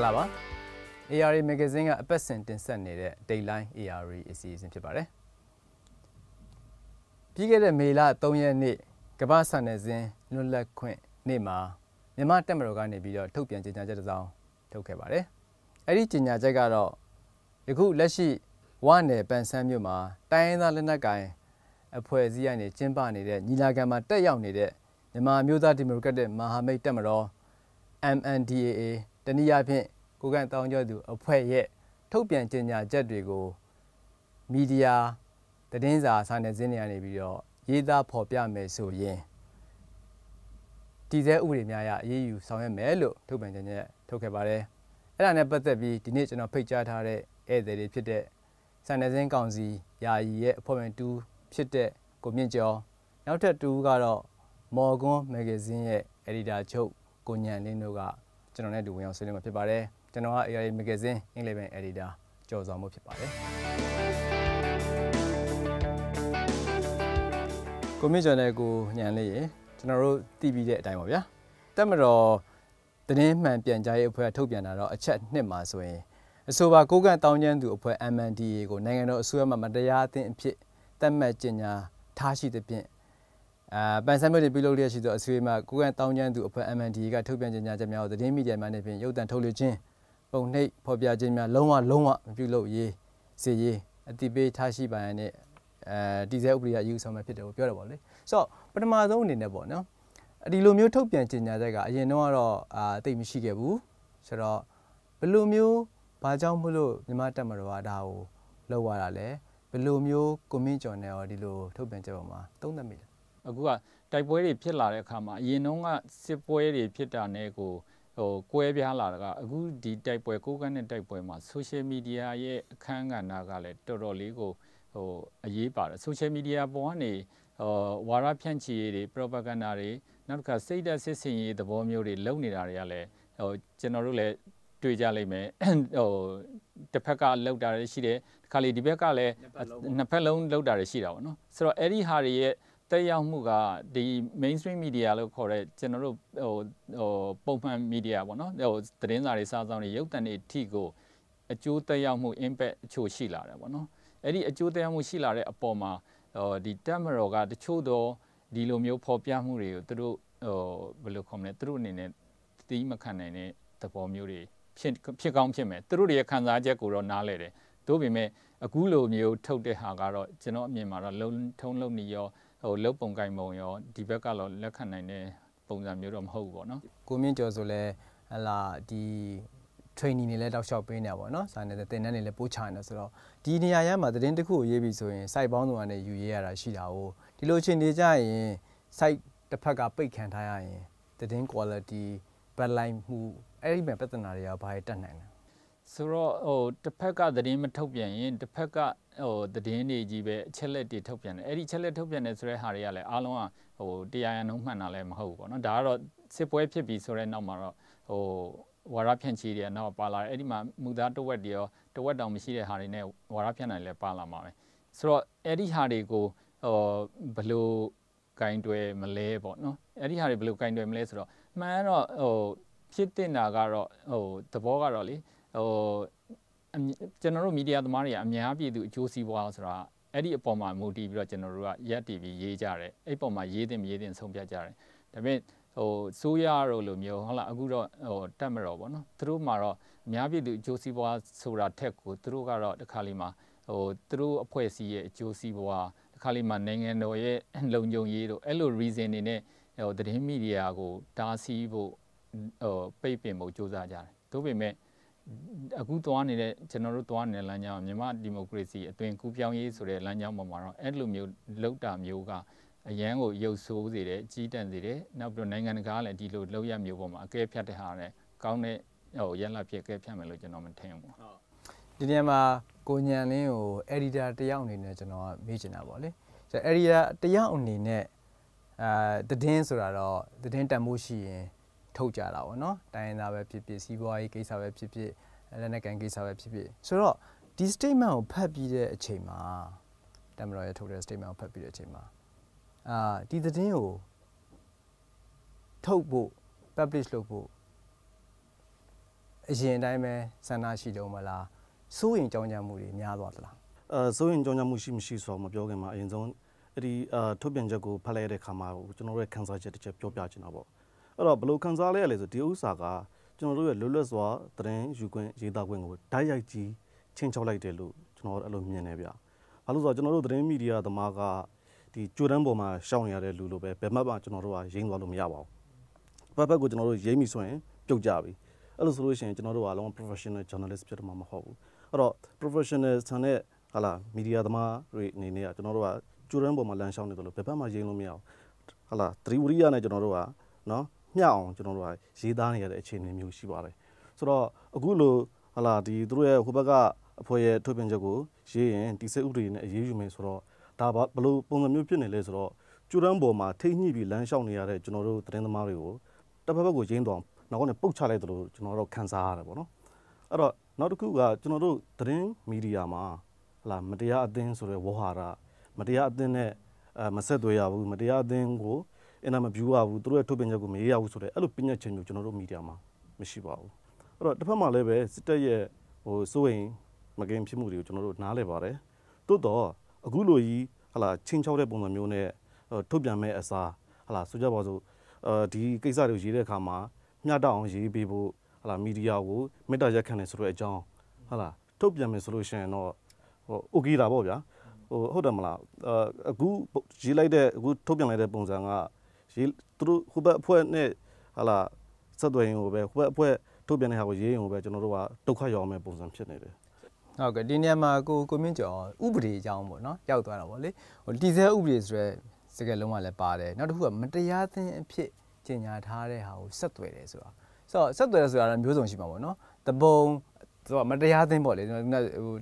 ္ဂလာပါ ARA Magazine ကအပတ်စဉ်တင်ဆက်နေတဲ့ Dayline ARA အစီအစဉ်ဖြစ်ပါတယ်ပြီးခဲ့တဲ့မေလ3ရက်နေ့ကမ္ဘာဆန်နယ်ဇင်းလွတ်လပ်ခွင့်နေ့မှာမြန်မာတက်မတော်ကနေပြီးတော့ထုတ်ပြန်ကြေညာချက်တစ်စောင်ထုတ်ခဲ့ပါတယ်အဲ့ဒီကြေညာချက်ကတော့ယခုလက်ရှိဝနယ်ပန်ဆန်းမြို့မှာတိုင်းရင်းသားလက်နက်ကိုင်အဖွဲ့အစည်းကနေကျင်းပနေတဲ့ညီလာခံမှာတက်ရောက်နေတဲ့မြန်မာမျိုးသားဒီမိုကရက်တစ်မဟာမိတ်တက်မတော် MNDAA တနည်းအားဖြင့်ကိုကန်တောင်းကျော်သူအဖွဲ့ရဲ့ထုတ်ပြန်ကြေညာချက်တွေကိုမီဒီယာသတင်းစာစာနယ်ဇင်းတွေကနေပြီးတော့ရေးသားဖော်ပြမယ်ဆိုရင်တည်ဆဲဥပဒေများအရအရေးယူဆောင်ရွက်မယ်လို့ထုတ်ပြန်ကြေညာထုတ်ခဲ့ပါတယ်။အဲ့ဒါနဲ့ပတ်သက်ပြီးဒီနေ့ကျွန်တော်ဖိတ်ကြားထားတဲ့ဧည့်သည်တွေဖြစ်တဲ့စာနယ်ဇင်းကောင်စီယာယီရဲ့အဖွဲ့ဝင်တူဖြစ်တဲ့ကိုမြင့်ကျော်နောက်ထပ်တူကတော့မော်ကွန်းမဂ္ဂဇင်းရဲ့အယ်ဒီတာချုပ်ကိုညံလင်းတို့က ကျွန်တော်နဲ့အတူဝင်အောင်ဆွေးနွေးမှာဖြစ်ပါတယ်ကျွန်တော်က AI Magazine English Editor ကျော်စောမှုဖြစ်ပါတယ်ကိုမြင့်ကျော်နဲ့ကိုညံလေးရေကျွန်တော်တို့တည်ပြီးတဲ့အတိုင်းပါဗျာတက်မတော်သတင်းမှန်ပြန်ကြားရေးအဖွဲ့ထုတ်ပြန်တာတော့အချက်နှစ်မှာဆိုရင်အဆိုပါကိုကန့်တောင်းကျမ်းသူအဖွဲ့ MNDA ကိုနိုင်ငံတော်အစိုးရမှမတရားအသင်းအဖြစ်သတ်မှတ်ကြေညာထားရှိသဖြင့် အာပန်ဆမ်မြို့တွေပြုလုပ်လျက်ရှိသောအစည်းအဝေးမှာကိုကန်တောင်းကျမ်းသူအဖွဲ့ MND ကထုတ်ပြန်ကြေညာချက်များကိုသတင်းမီဒီယာများနဲ့ဖြင့်ရုပ်သံထုတ်လွှင့်ခြင်းပုံနှိပ်ဖော်ပြခြင်းများလုံးဝလုံးဝမပြုလုပ်ရေးစီရေးအတိပေးထားရှိပါရတဲ့အဲဒီဇဲဥပဒေအယူဆောင်မှာဖြစ်တယ်ကိုပြောတယ်ပေါ့လေဆိုတော့ပထမဆုံးအနေနဲ့ပေါ့နော်ဒီလိုမျိုးထုတ်ပြန်ကြေညာချက်ကအရင်တော့ကတော့အာတိတ်မရှိခဲ့ဘူးဆိုတော့ဘယ်လိုမျိုးဘာကြောင့်မလို့မြန်မာတက်မတော်ကဒါကိုလောက်ရတာလဲဘယ်လိုမျိုးကွန်မန့်ကျော်နဲ့ရောဒီလိုထုတ်ပြန်ချက်ပေါ်မှာသုံးသပ်မိလဲ အခုကတိုက်ပွဲတွေဖြစ်လာတဲ့အခါမှာအရင်တုန်းကစစ်ပွဲတွေဖြစ်တာနဲ့ကိုဟိုကွဲပြားလာတာကအခုဒီတိုက်ပွဲကိုကန်းတဲ့တိုက်ပွဲမှာ social media ရဲ့အခန်းကဏ္ဍကလည်းတော်တော်လေးကိုဟိုအရေးပါတယ် social media ပေါ်ကနေဟိုဝါရဖြန့်ချီရေးတွေ propaganda တွေနောက်တစ်ခါစိတ်ဓာတ်စစ်စင်ရေးသဘောမျိုးတွေလုပ်နေတာတွေကလည်းဟိုကျွန်တော်တို့လည်းတွေ့ကြလိမ့်မယ်ဟိုတစ်ဖက်ကလောက်တာတွေရှိတယ်တစ်ခါလေဒီဘက်ကလည်းနှစ်ဖက်လုံးလောက်တာတွေရှိတာပေါ့နော်ဆိုတော့အဲ့ဒီဟာတွေရဲ့ တက်ရောက်မှုကဒီ mainstream media လို့ခေါ်တဲ့ကျွန်တော်တို့ဟိုဟိုပုံမှန် media ပေါ့နော်ဟိုသတင်းစာတွေစာဆောင်တွေရုပ်သံတွေအထိကိုအကျိုးတက်ရောက်မှု impact အချို့ရှိလာတယ်ပေါ့နော်အဲ့ဒီအကျိုးတက်ရောက်မှုရှိလာတဲ့အပေါ်မှာဟိုဒီတက်မတော်ကတချို့တော့ဒီလိုမျိုးဖော်ပြမှုတွေကိုသူတို့ဟိုဘယ်လိုခေါ်မလဲသူတို့အနေနဲ့တီးမခံနိုင်တဲ့သဘောမျိုးတွေဖြစ်ဖြစ်ကောင်းဖြစ်မယ်သူတို့တွေရဲ့ခံစားချက်ကိုတော့နားလဲတယ်သို့ပေမဲ့အခုလိုမျိုးထုတ်တဲ့ဟာကတော့ကျွန်တော်အမြင်မှာတော့လုံထုံးလုံနေရော ဟိုလုတ်ပုံကင်ပုံရောဒီဘက်ကတော့လက်ခံနိုင်တဲ့ပုံစံမျိုးတော့မဟုတ်ဘူးပေါ့နော်ကိုမြင့်ကျော်ဆိုလဲဟလာဒီ training တွေလည်းတောက်လျှောက်ပေးနေတာပေါ့နော်စာနယ်တင်တန်းတွေလည်းပို့ချနေတယ်ဆိုတော့ဒီနေရာရမှာသတင်းတစ်ခုကိုရေးပြီးဆိုရင် site ပေါင်းစုံကနေယူရေးရတာရှိတာ哦ဒီလိုချင်းနေကြရင် site တစ်ဖက်ကပိတ်ခံထားရရင်သတင်း quality backline မှုအဲ့ဒီမှာပြဿနာတွေကဘာတွေတက်နိုင်လဲဆိုတော့ဟိုတစ်ဖက်ကသတင်းမထုတ်ပြန်ရင်တစ်ဖက်က ဟိုသတင်းတွေကြီးပဲအချက်လက်တွေထုတ်ပြန်တယ်အဲ့ဒီအချက်လက်ထုတ်ပြန်တယ်ဆိုတဲ့ဟာတွေကလည်းအားလုံးကဟိုတရားရနှုံးမှန်တာလည်းမဟုတ်ဘူးပေါ့နော်ဒါကတော့စစ်ပွဲဖြစ်ပြီးဆိုတဲ့နောက်မှာတော့ဟိုဝါရဖြန့်ချီတွေနောက်ပါလာတယ်အဲ့ဒီမှာမူသားတဝက်တွေရောတဝက်တောင်မရှိတဲ့ဟာတွေနဲ့ဝါရဖြန့်နိုင်လည်းပါလာမှာပဲဆိုတော့အဲ့ဒီဟာတွေကိုဟိုဘယ်လိုကင်တွယ်မလဲပေါ့နော်အဲ့ဒီဟာတွေဘယ်လိုကင်တွယ်မလဲဆိုတော့မှန်တော့ဟိုဖြစ်တင်တာကတော့ဟိုသဘောကတော့လေဟို ကျွန်တော်တို့မီဒီယာသမားတွေကအများပြည်သူအကျိုးစီးပွားဆိုတာအဲ့ဒီအပေါ်မှာမူတည်ပြီးတော့ကျွန်တော်တို့ကရက်တည်ပြီးရေးကြတယ်အဲ့ပေါ်မှာရေးတင်မရေးတင်ဆုံးဖြတ်ကြတယ်ဒါပေမဲ့ဟိုစိုးရတို့လိုမျိုးဟုတ်လားအခုတော့ဟိုတက်မတော်ပေါ့နော်သူတို့မှာတော့အများပြည်သူအကျိုးစီးပွားဆိုတာထက်ကိုသူတို့ကတော့တခါလီမှာဟိုသူတို့အဖွဲ့အစည်းရဲ့အကျိုးစီးပွားတခါလီမှာနိုင်ငံတော်ရဲ့လုံခြုံရေးတို့အဲ့လို reason တွေနဲ့ဟိုသတင်းမီဒီယာကိုတားဆီးဖို့ဟိုပိတ်ပင်ဖို့ကြိုးစားကြတယ်ဒါပေမဲ့ အခုသွားနေတဲ့ကျွန်တော်တို့သွားနေတဲ့လမ်းကြောင်းမြန်မာဒီမိုကရေစီအသွင်ကူးပြောင်းရေးဆိုတဲ့လမ်းကြောင်းပေါ်မှာတော့အဲ့လိုမျိုးလောက်တာမျိုးကအရန်ကိုရုပ်ဆိုးစေတယ်ကြီးတန့်စေတယ်နောက်ပြီးတော့နိုင်ငံတကာကလည်းဒီလိုလောက်ရမျိုးပေါ်မှာအကဲဖြတ်တဲ့ဟာနဲ့ကောင်းတဲ့ဟိုရန်လာဖြစ်အကဲဖြတ်မယ်လို့ကျွန်တော်မထင်ဘူးဟုတ်ဒီနေရာမှာကိုညံလင်းကို editor တယောက်အနေနဲ့ကျွန်တော်မေးချင်တာပေါ့လေဆို editor တယောက်အနေနဲ့အာတည်င်းဆိုတာတော့တည်င်းတန်မိုးရှိရင် ထုတ်ကြတာပေါ့နော်တိုင်းရင်းသားပဲဖြစ်ဖြစ်စီးပွားရေးကိစ္စပဲဖြစ်ဖြစ်လက်နက်ကန်ကိစ္စပဲဖြစ်ဖြစ်ဆိုတော့ဒီ statement ကိုဖတ်ပြီးတဲ့အချိန်မှာတမတော်ရဲ့ထုတ်တဲ့ statement ကိုဖတ်ပြီးတဲ့အချိန်မှာအာဒီသတင်းကိုထုတ်ဖို့ publish လုပ်ဖို့အရင်တိုင်းပဲဆန္ဒရှိတုံးမလားစိုးရင်ကြောင်းကြမှုတွေများသွားသလားအဲဆိုရင်ကြောင်းကြမှုရှိမရှိဆိုတော့မပြောခင်မှာအရင်ဆုံးအဲ့ဒီအာထုတ်ပြန်ချက်ကိုဖတ်လိုက်ရတဲ့ခါမှာကျွန်တော်တို့ရဲ့ခန်းစားချက်တစ်ချက်ပြောပြချင်တာပေါ့ အဲ့တော့ဘယ်လိုခန်းစားလဲရလဲဆိုဒီဥစ္စာကကျွန်တော်တို့ရဲ့လွတ်လပ်စွာသတင်းယူခွင့်ရေးသားခွင့်ကိုဓာတ်ရိုက်ကြီးချင်းချောက်လိုက်တယ်လို့ကျွန်တော်အဲ့လိုမြင်နေဗျ။ဘာလို့ဆိုတော့ကျွန်တော်တို့သတင်းမီဒီယာသမားကဒီကြိုတန်းပေါ်မှာရှောင်နေရတဲ့လူလိုပဲဘယ်မှမှကျွန်တော်တို့ကရင်းသွားလို့မရပါဘူး။ဘက်ဘက်ကိုကျွန်တော်တို့ရေးမိဆိုရင်ပြုတ်ကြပြီ။အဲ့လိုဆိုလို့ရှိရင်ကျွန်တော်တို့ကအလုံး professional journalist ဖြစ်တော့မှာမဟုတ်ဘူး။အဲ့တော့ professional ဆန်တဲ့ဟာလာမီဒီယာသမားတွေအနေနဲ့ကကျွန်တော်တို့ကကြိုတန်းပေါ်မှာလမ်းရှောင်နေတယ်လို့ဘယ်ဘက်မှရင်းလို့မရဘူး။ဟာလာသတိဝရိယနဲ့ကျွန်တော်တို့ကနော် မျှအောင်ကျွန်တော်တို့ကရေးသားနေရတဲ့အခြေအနေမျိုးရှိပါတယ်ဆိုတော့အခုလိုဟာလာဒီသူတို့ရဲ့ဟိုဘက်ကအဖွဲ့ရဲ့ထုတ်ပြန်ချက်ကိုရေးရင်ဒီစိတ်ဥပဒေနဲ့အရေးယူမယ်ဆိုတော့ဒါဘဘလို့ပုံစံမျိုးဖြစ်နေလဲဆိုတော့ကျူရန်ပေါ်မှာထိညှိပြီးလမ်းလျှောက်နေရတဲ့ကျွန်တော်တို့သတင်းသမားတွေကိုတစ်ဖက်ဘက်ကိုရင်းသွားနောက်ကနေပုတ်ချလိုက်သလိုကျွန်တော်တို့ခံစားရတယ်ပေါ့နော်အဲ့တော့နောက်တစ်ခုကကျွန်တော်တို့သတင်းမီဒီယာမှာဟလာမတရားအသင်းဆိုတဲ့ဝေါ်ဟာရမတရားအသင်းနဲ့အဲမဆက်သွယ်ရဘူးမတရားအသင်းကို အင်တာမဗျူးရဘူးသူတို့ရဲ့ထုတ်ပြန်ချက်ကိုမရေးရဘူးဆိုတဲ့အဲ့လိုပြညတ်ချက်မျိုးကျွန်တော်တို့မီဒီယာမှာမရှိပါဘူးအဲ့တော့တစ်ဖက်မှာလည်းပဲစစ်တပ်ရဲ့ဟိုစိုးရင်မကင်ဖြစ်မှုတွေကိုကျွန်တော်တို့နားလဲပါတယ်တိုးတော့အခုလိုကြီးဟလာချင်းချောက်တဲ့ပုံစံမျိုးနဲ့ထုတ်ပြန်မဲ့အစားဟလာဆိုကြပါစို့အဲဒီကိစ္စတွေကိုရေးတဲ့အခါမှာမျှတအောင်ရေးပေးဖို့ဟလာမီဒီယာကိုမေတ္တာရက်ခံတယ်ဆိုတဲ့အကြောင်းဟလာထုတ်ပြန်မယ်ဆိုလို့ရှိရင်တော့ဟိုโอเคတာပေါ့ဗျာဟိုဟုတ်တယ်မလားအခုရေးလိုက်တဲ့အခုထုတ်ပြန်လိုက်တဲ့ပုံစံက ရေးသူတို့ဟိုဘက်အဖွဲ့နဲ့ဟာလာဆက်သွယ်ရင်ဟိုပဲဟိုဘက်အဖွဲ့ထုတ်ပြန်တဲ့ဟာကိုရေးရင်ဟိုပဲကျွန်တော်တို့ကဒုက္ခရောက်မယ့်ပုံစံဖြစ်နေတယ်ဟုတ်ကဲ့ဒီနေရာမှာကိုကိုမြင့်ကျော်ဥပဒေအကြောင်းပေါ့နော်ရောက်သွားတာပေါ့လေဟိုတီဆဲဥပဒေဆိုရဲစကလုံးကလည်းပါတယ်နောက်တစ်ခုကမတရားသင်းအဖြစ်ကျင်ညာထားတဲ့ဟာကိုဆက်သွယ်တယ်ဆိုတာဆိုတော့ဆက်သွယ်ဆိုတာမျိုးစုံရှိမှာပေါ့နော်တပုံဆိုတော့မတရားသင်းပေါ့လေဟို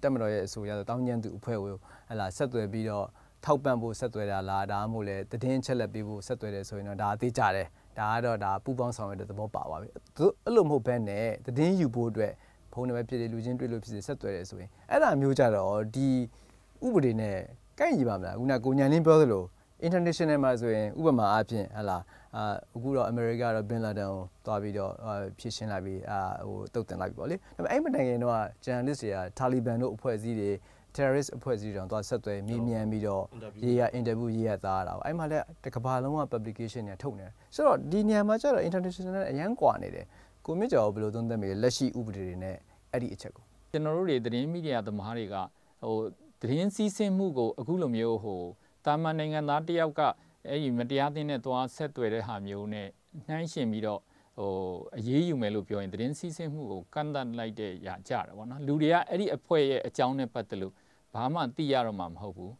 တက်မတော်ရဲ့အဆိုရဆိုတောင်းကျမ်းသူအဖွဲ့ကိုဟလာဆက်သွယ်ပြီးတော့ ထောက်ပံ့ဖို့ဆက်သွယ်တာလားဒါမှမဟုတ်လေတည်င်းချက်လက်ပေးဖို့ဆက်သွယ်တယ်ဆိုရင်တော့ဒါအသေးကြတယ်ဒါကတော့ဒါပူပေါင်းဆောင်ရတဲ့သဘောပါပါပြီသူအဲ့လိုမဟုတ်ဘဲနဲ့တည်င်းယူဖို့အတွက်ဖုန်းနံပါတ်ဖြစ်တယ်လူချင်းတွေ့လို့ဖြစ်စေဆက်သွယ်တယ်ဆိုရင်အဲ့ဒါမျိုးကြတော့ဒီဥပဒေနဲ့ကိုက်ညီပါမလားခုနကကိုညာလင်းပြောသလို international မှာဆိုရင်ဥပမာအားဖြင့်ဟလာအာအခုတော့ America တော့ Bin Laden ကိုသွားပြီးတော့ဖြည့်ရှင်းလိုက်ပြီးအာဟိုတုတ်တင်လိုက်ပြီပေါ့လေဒါပေမဲ့အဲ့မတိုင်ခင်တော့ journalist တွေက Taliban တို့အဖွဲ့အစည်းတွေ terrorist အဖွဲ့အစည်းတွေတော့သွားဆက်သွယ်မြည်မြန်ပြီးတော့ရေးရ interview ရေးရသားတာပေါ့အဲ့မှာလည်းတစ်ကဘာလုံးက publication တွေထုတ်နေတယ်ဆိုတော့ဒီနေရာမှာကျတော့ international နဲ့အရန်ကွာနေတယ်ကိုမြင့်ကျော်ဘယ်လိုသုံးသပ်မိလဲလက်ရှိဥပဒေတွေနဲ့အဲ့ဒီအချက်ကိုကျွန်တော်တို့တွေသတင်းမီဒီယာသမားတွေကဟိုသတင်းစီးဆင်းမှုကိုအခုလိုမျိုးဟို တာမန်နိုင်ငံသားတယောက်ကအဲ့ဒီမတရားသင်းနဲ့သွားဆက်သွယ်တဲ့ဟာမျိုးနဲ့နှိုင်းရှင်ပြီးတော့ဟိုအရေးယူမယ်လို့ပြောရင်သတင်းစီးဆင်းမှုကိုကန့်သတ်လိုက်တဲ့ຢာကြတယ်ပေါ့နော်လူတွေကအဲ့ဒီအဖွဲ့ရဲ့အကြောင်းနဲ့ပတ်သက်လို့ဘာမှသိရတော့မှာမဟုတ်ဘူး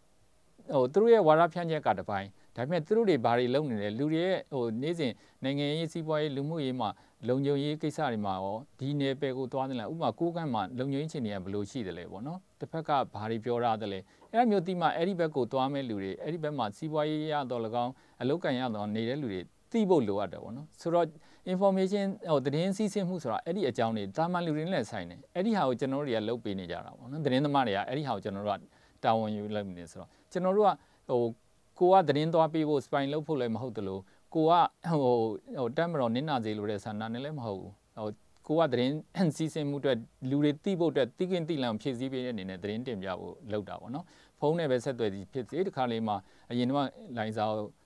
ဟိုသူတို့ရဲ့ဝါဒဖြန့်ချက်ကတပိုင်းဒါပေမဲ့သူတို့တွေဘာတွေလုပ်နေလဲလူတွေရဲ့ဟိုနေ့စဉ်နိုင်ငံရေးစီးပွားရေးလူမှုရေးမှာလုံခြုံရေးကိစ္စတွေမှာရောဒီနယ်ပယ်ကိုသွားတယ်လားဥပမာကိုးကန့်မှာလုံခြုံရေးအခြေအနေကဘယ်လိုရှိတယ်လဲပေါ့နော် တစ်ဖက်ကဘာတွေပြောရတယ်လဲအဲ့လိုမျိုးတိမှအဲ့ဒီဘက်ကိုသွားမဲ့လူတွေအဲ့ဒီဘက်မှာစီးပွားရေးရတော့၎င်းအလုပ်ကန်ရတော့နေတဲ့လူတွေသိဖို့လိုအပ်တယ်ပေါ့နော်ဆိုတော့ information ဟိုသတင်းစီးဆင်းမှုဆိုတာအဲ့ဒီအကြောင်းတွေတာမန်လူတွေနဲ့ဆိုင်တယ်အဲ့ဒီဟာကိုကျွန်တော်တို့တွေကလုပ်ပေးနေကြတာပေါ့နော်သတင်းသမားတွေကအဲ့ဒီဟာကိုကျွန်တော်တို့ကတာဝန်ယူလုပ်နေဆိုတော့ကျွန်တော်တို့ကဟိုကိုကသတင်းသွားပေးဖို့ spine လုပ်ဖို့လည်းမဟုတ်တလို့ကိုကဟိုဟိုတက်မတော်နင်းနာစေလို့တဲ့ဆန္ဒနဲ့လည်းမဟုတ်ဘူးဟို ကိုကသတင်းစီစဉ်မှုအတွက်လူတွေသိဖို့အတွက်သိခင်သိလံဖြည့်ဆည်းပေးတဲ့အနေနဲ့သတင်းတင်ပြဖို့လုပ်တာပေါ့နော်ဖုန်းနဲ့ပဲဆက်သွယ်ပြီးဖြစ်စေတခါလေးမှာအရင်တော့လိုင်းစာ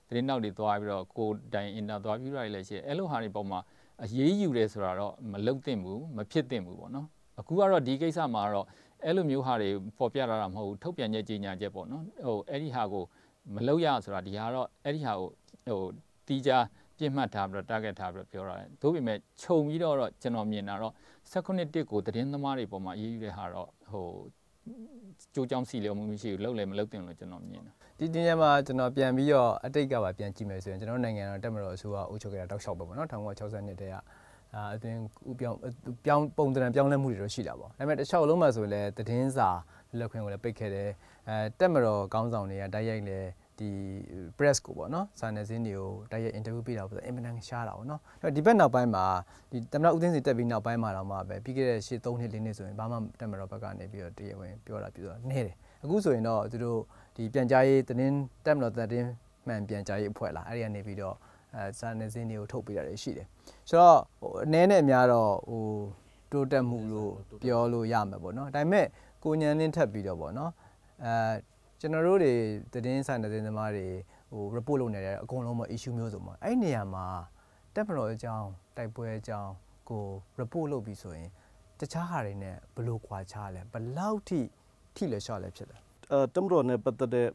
သတင်းနောက်တွေသွားပြီးတော့ကိုတိုင်အင်တာသွားပြီးရလည်းရှိအဲ့လိုဟာတွေပုံမှာအရေးယူတယ်ဆိုတာတော့မလုပ်သင့်ဘူးမဖြစ်သင့်ဘူးပေါ့နော်အခုကတော့ဒီကိစ္စမှာတော့အဲ့လိုမျိုးဟာတွေပေါ်ပြလာတာမဟုတ်ဘူးထုတ်ပြန်ချက်ကြီးညာချက်ပေါ့နော်ဟိုအဲ့ဒီဟာကိုမလုပ်ရဆိုတာဒီဟာတော့အဲ့ဒီဟာကိုဟိုတီးကြ ပြစ်မှတ်ထားပြီးတော့ target ထားပြီးတော့ပြောရတယ်သို့ပေမဲ့ခြုံပြီးတော့ကျွန်တော်မြင်တာတော့16တစ်ကိုသတင်းသမားတွေပေါ်မှာအရေးယူတဲ့ဟာတော့ဟိုကြိုးကြောင်းစီလျော်မှုမရှိဘူးလှုပ်လည်းမလှုပ်တင်လို့ကျွန်တော်မြင်တာဒီတင်ရမှာကျွန်တော်ပြန်ပြီးတော့အတိတ်ကပါပြန်ကြည့်မယ်ဆိုရင်ကျွန်တော်နိုင်ငံတော်တက်မတော်အစိုးရအုပ်ချုပ်ခဲ့တာတောက်လျှောက်ပဲပေါ့နော်1962တည်းကအာအတင်းဥပြောင်းပြောင်းပုံတံပြောင်းလဲမှုတွေတော့ရှိတာပေါ့ဒါပေမဲ့တစ်လျှောက်လုံးမှာဆိုရင်လည်းသတင်းစာလက်ခွင့်ကိုလည်းပိတ်ခဲ့တယ်အဲတက်မတော်ကောင်းဆောင်တွေကတိုက်ရိုက်လည်း ဒီ press ကိုပေါ့နော်စာနယ်ဇင်းတွေကိုတိုက်ရိုက် interview ပေးတာပေါ့အင်မတန်ရှားတာပေါ့နော်အဲ့ဒီဘက်နောက်ပိုင်းမှာဒီတမန်ဦးသိန်းစီတက်ပြီးနောက်ပိုင်းမှာတော့မှပဲပြီးခဲ့တဲ့ရှေ့3နှစ်4နှစ်ဆိုရင်ဘာမှတက်မတော်ဘက်ကနေပြီးတော့တရားဝင်ပြောတာပြောတာနေတယ်အခုဆိုရင်တော့သူတို့ဒီပြန်ကြားရေးတင်းတက်မတော်တင်းမှန်ပြန်ကြားရေးအဖွဲ့လာအဲ့ဒီကနေပြီးတော့အဲစာနယ်ဇင်းတွေကိုထုတ်ပေးတာတွေရှိတယ်ဆိုတော့ဟိုအနည်းနဲ့အများတော့ဟိုဘတိုးတက်မှုလို့ပြောလို့ရမှာပေါ့နော်ဒါပေမဲ့ကိုညံနှင်းထပ်ပြီးတော့ပေါ့နော်အဲ ကျွန်တော်တို့တွေသတင်းဆိုင်တဲ့သမားတွေဟို report လုပ်နေတယ်အကုန်လုံးပေါ့ issue မျိုးစုံပေါ့အဲ့နေရာမှာတက်မတော်အကြောင်းတိုက်ပွဲအကြောင်းကို report လုပ်ပြီးဆိုရင်တခြားဟာတွေနဲ့ဘယ်လိုခွာခြားလဲဘယ်လောက်ထိထိလဲရှော့လဲဖြစ်လဲအဲတမတော်နဲ့ပတ်သက်တဲ့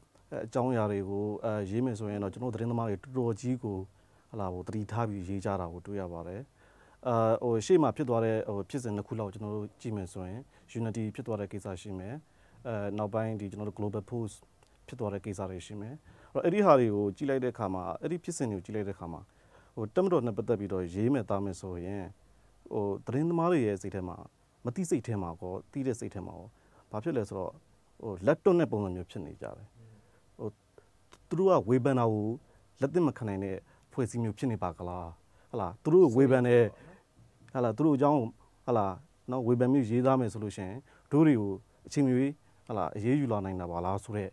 အကြောင်းအရာတွေကိုအဲရေးမယ်ဆိုရင်တော့ကျွန်တော်သတင်းသမားတွေတော်တော်ကြီးကိုဟလာဟိုတတိထားပြီးရေးကြတာကိုတွေ့ရပါတယ်အာဟိုရှေ့မှာဖြစ်သွားတဲ့ဟိုဖြစ်စဉ်တစ်ခုလောက်ကျွန်တော်တို့ကြည့်မယ်ဆိုရင် Unity ဖြစ်သွားတဲ့ကိစ္စရှိမယ် အဲနောက်ပိုင်းဒီကျွန်တော်တို့ Global Post ဖြစ်သွားတဲ့ကိစ္စတွေရှိမယ်အဲ့တော့အဲ့ဒီဟာတွေကိုကြည့်လိုက်တဲ့အခါမှာအဲ့ဒီဖြစ်စဉ်တွေကိုကြည့်လိုက်တဲ့အခါမှာဟိုတမတော်နဲ့ပတ်သက်ပြီးတော့ရေးမယ်သားမယ်ဆိုရင်ဟိုသတင်းသမားတွေရဲ့စိတ်ထဲမှာမတိစိတ်ထဲမှာကောတိတဲ့စိတ်ထဲမှာကောဘာဖြစ်လဲဆိုတော့ဟိုလက်တွန့်တဲ့ပုံစံမျိုးဖြစ်နေကြတယ်ဟိုသူတို့ကဝေဖန်တာကိုလက်သင့်မခံနိုင်တဲ့ဖွဲ့စည်းမျိုးဖြစ်နေပါကလားဟလာသူတို့ဝေဖန်တဲ့ဟလာသူတို့အကြောင်းဟလာနော်ဝေဖန်မျိုးရေးသားမယ်ဆိုလို့ရှိရင်တို့တွေကိုအချိန်မီ ဟလာအရေးယူလာနိုင်တာပါလားဆိုတော့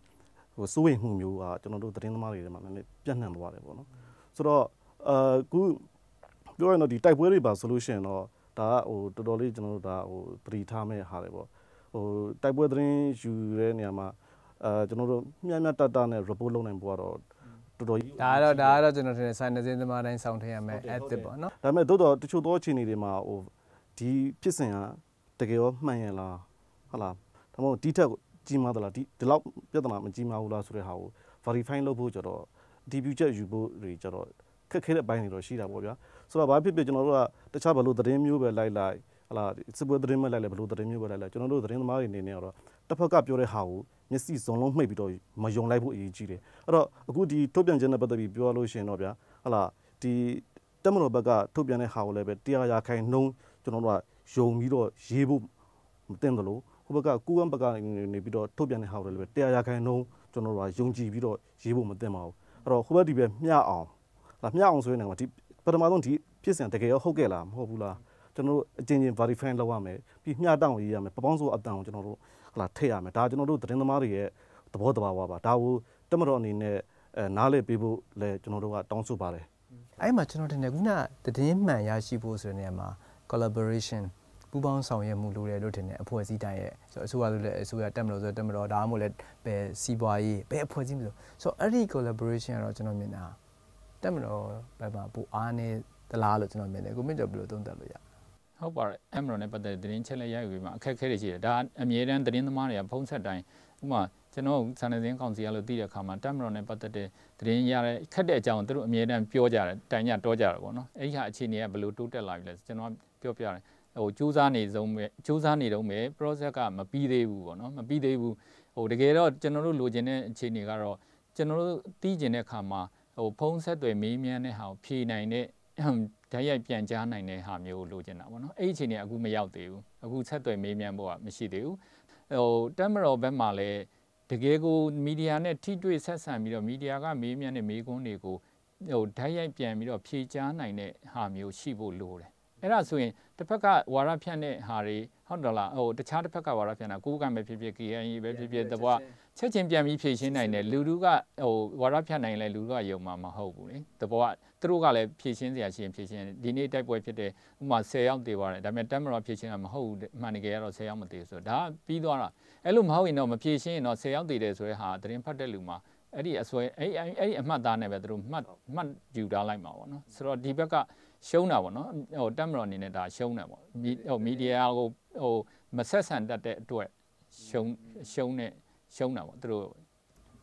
ဟိုစိုးရိမ်မှုမျိုးကကျွန်တော်တို့သတင်းသမားတွေထဲမှာနည်းနည်းပြန့်နှံ့သွားတယ်ပေါ့နော်ဆိုတော့အာခုပြောရရင်တော့ဒီတိုက်ပွဲတွေပါဆိုလို့ရှိရင်တော့ဒါကဟိုတော်တော်လေးကျွန်တော်တို့ဒါဟိုပရိထားမဲ့ဟာတွေပေါ့ဟိုတိုက်ပွဲသတင်းယူတဲ့နေရာမှာအာကျွန်တော်တို့မျှမျှတတနဲ့ report လုပ်နိုင်ဖို့ကတော့တော်တော်ကြီးဒါကတော့ဒါကတော့ကျွန်တော်ထင်တယ်ဆိုင်နေစင်းသမားတိုင်းဆောင်ထည့်ရမယ် active ပေါ့နော်ဒါပေမဲ့တိုးတော့တချို့သောအခြေအနေတွေမှာဟိုဒီဖြစ်စဉ်ကတကယ်ရောမှန်ရလားဟုတ်လား ဒါမှမဟုတ်ဒီထက်ကြီးမားသလားဒီဒီလောက်ပြဿနာမကြီးမားဘူးလားဆိုတဲ့ဟာကို verify လုပ်ဖို့ကြတော့ဒီပြုချက်ယူဖို့တွေကြတော့ခက်ခဲတဲ့ဘိုင်းတွေတော့ရှိတာပေါ့ဗျာဆိုတော့ဘာဖြစ်ဖြစ်ကျွန်တော်တို့ကတခြားဘလို့သတင်းမျိုးပဲလိုက်လိုက်ဟလာစစ်ပွဲသတင်းပဲလိုက်လိုက်ဘလို့သတင်းမျိုးပဲလိုက်လိုက်ကျွန်တော်တို့သတင်းသမားတွေအနေနဲ့တော့တစ်ဖက်ကပြောတဲ့ဟာကိုမျက်စိစုံလုံးမှိတ်ပြီးတော့မယုံလိုက်ဖို့အရေးကြီးတယ်အဲ့တော့အခုဒီထုတ်ပြန်ခြင်းနဲ့ပတ်သက်ပြီးပြောလို့ရှိရင်တော့ဗျာဟလာဒီတက်မတော်ဘက်ကထုတ်ပြန်တဲ့ဟာကိုလည်းပဲတရားရာခိုင်နှုံးကျွန်တော်တို့ကယုံပြီးတော့ရေးဖို့မတင်တယ်လို့ ဟိုဘက်ကကူဝမ်ဘက်ကနေပြီးတော့ထုတ်ပြန်တဲ့ဟာကိုလည်းပဲတရားရာခိုင်နှုံးကျွန်တော်တို့ကယုံကြည်ပြီးတော့ရေးဖို့မတင်ပါဘူးအဲ့တော့ဟိုဘက်ဒီဘက်မျှအောင်လာမျှအောင်ဆိုရင်တော့ဒီပထမဆုံးဒီဖြစ်စဉ်တကယ်ရောဟုတ်ကဲ့လားမဟုတ်ဘူးလားကျွန်တော်တို့အချင်းချင်း verify လုပ်ရမယ်ပြီးမျှတောင်းရေးရမယ်ပပေါင်းစိုးအတန်ကိုကျွန်တော်တို့ဟလာထည့်ရမယ်ဒါကျွန်တော်တို့သတင်းသမားတွေရဲ့သဘောတဘာဝပါဒါကိုတက်မတော်အနေနဲ့အဲနားလည်ပေးဖို့လဲကျွန်တော်တို့ကတောင်းဆိုပါတယ်အဲ့မှာကျွန်တော်တင်တယ်ခုနသတင်းမှန်ရရှိဖို့ဆိုတဲ့နေရာမှာ collaboration ပူးပေါင်းဆောင်ရွက်မှုလိုတယ်လို့ထင်တယ်အဖွဲ့အစည်းတိုင်းရဲ့ဆိုတော့အစိုးရလို့လည်းအစိုးရတက်မလို့ဆိုတက်မလို့ဒါမှမဟုတ်လည်းဘယ်စီးပွားရေးဘယ်အဖွဲ့အစည်းမလို့ဆိုတော့အဲ့ဒီ collaboration ကတော့ကျွန်တော်မြင်တာတက်မလို့ဘယ်မှာပူအားနေသလားလို့ကျွန်တော်မြင်တယ်ကိုမင်းကျော်ဘယ်လိုသုံးသပ်လို့ရဟုတ်ပါတယ်အမရောနဲ့ပတ်သက်တဲ့သတင်းချက်လက်ရယူပြီးမှအခက်အခဲတွေရှိတယ်ဒါအမြဲတမ်းသတင်းသမားတွေကဖုံးဆက်တိုင်းဥပမာကျွန်တော်စံနေစင်းကောင်စီရလို့သိတဲ့အခါမှာတက်မတော်နဲ့ပတ်သက်တဲ့သတင်းရတဲ့ခက်တဲ့အကြောင်းသူတို့အမြဲတမ်းပြောကြတယ်တိုင်ကြတောကြတယ်ပေါ့နော်အဲ့ဒီဟာအခြေအနေကဘယ်လိုတိုးတက်လာပြီလဲကျွန်တော်ပြောပြတယ် ဟိုစူးစမ်းနေဆုံးပဲစူးစမ်းနေတော့မယ် process ကမပြီးသေးဘူးပေါ့နော်မပြီးသေးဘူးဟိုတကယ်တော့ကျွန်တော်တို့လိုချင်တဲ့အခြေအနေကတော့ကျွန်တော်တို့သိကျင်တဲ့အခါမှာဟိုဖုံးဆက်တွေမေးမြန်းတဲ့ဟာကိုဖြေနိုင်တဲ့ဓာတ်ရိုက်ပြန်ကြားနိုင်တဲ့ဟာမျိုးကိုလိုချင်တာပေါ့နော်အဲ့ဒီအခြေအနေအခုမရောက်သေးဘူးအခုဆက်သွယ်မေးမြန်းဖို့ကမရှိသေးဘူးဟိုတက်မတော်ဘက်မှာလည်းတကယ်ကိုမီဒီယာနဲ့ထိတွေ့ဆက်ဆံပြီးတော့မီဒီယာကမေးမြန်းတဲ့မေးခွန်းတွေကိုဟိုဓာတ်ရိုက်ပြန်ပြီးတော့ဖြေကြားနိုင်တဲ့ဟာမျိုးရှိဖို့လိုတယ် အဲ့ဒါဆိုရင်တစ်ဖက်ကဝါရဖြန့်တဲ့ဟာတွေဟုတ်တယ်လားဟိုတခြားတစ်ဖက်ကဝါရဖြန့်တာကိုယ်ကံပဲဖြစ်ဖြစ် KNY ပဲဖြစ်ဖြစ်တဘောချက်ချင်းပြန်ပြီးဖြည့်ရှင်းနိုင်တယ်လူလူကဟိုဝါရဖြန့်နိုင်လဲလူလူကယုံမှာမဟုတ်ဘူးလေတဘောကသူတို့ကလည်းဖြည့်ရှင်းစရာရှိရင်ဖြည့်ရှင်းဒီနေ့တိုက်ပွဲဖြစ်တဲ့ဥမာ10ယောက်တည်သွားတယ်ဒါပေမဲ့တက်မတော်ဖြည့်ရှင်းတာမဟုတ်ဘူးမှန်တကယ်ကတော့10ယောက်မတည်ဆိုတော့ဒါပြီးသွားတာအဲ့လိုမဟုတ်ရင်တော့မဖြည့်ရှင်းရင်တော့10ယောက်တည်တယ်ဆိုတဲ့ဟာသတင်းဖတ်တဲ့လူမှာအဲ့ဒီအစွဲအဲ့အဲ့ဒီအမှတ်သားနဲ့ပဲသူတို့မှတ်မှတ်ယူထားလိုက်မှာပေါ့နော်ဆိုတော့ဒီဘက်က ရှုံးတာပေါ့နော်ဟိုတက်မတော်အနေနဲ့ဒါရှုံးတယ်ပေါ့ဟိုမီဒီယာကိုဟိုမဆက်ဆံတတ်တဲ့အတွက်ရှုံးရှုံးနဲ့ရှုံးတာပေါ့သူတို့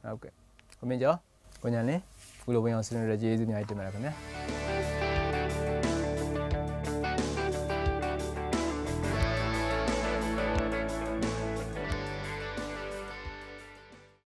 ဟုတ်ကဲ့ကိုမင်းကျော်ကိုညာလင်းခုလိုဝင်အောင်ဆွေးနွေးရကျေးဇူးအများကြီးတင်ပါတယ်ခင်ဗျာ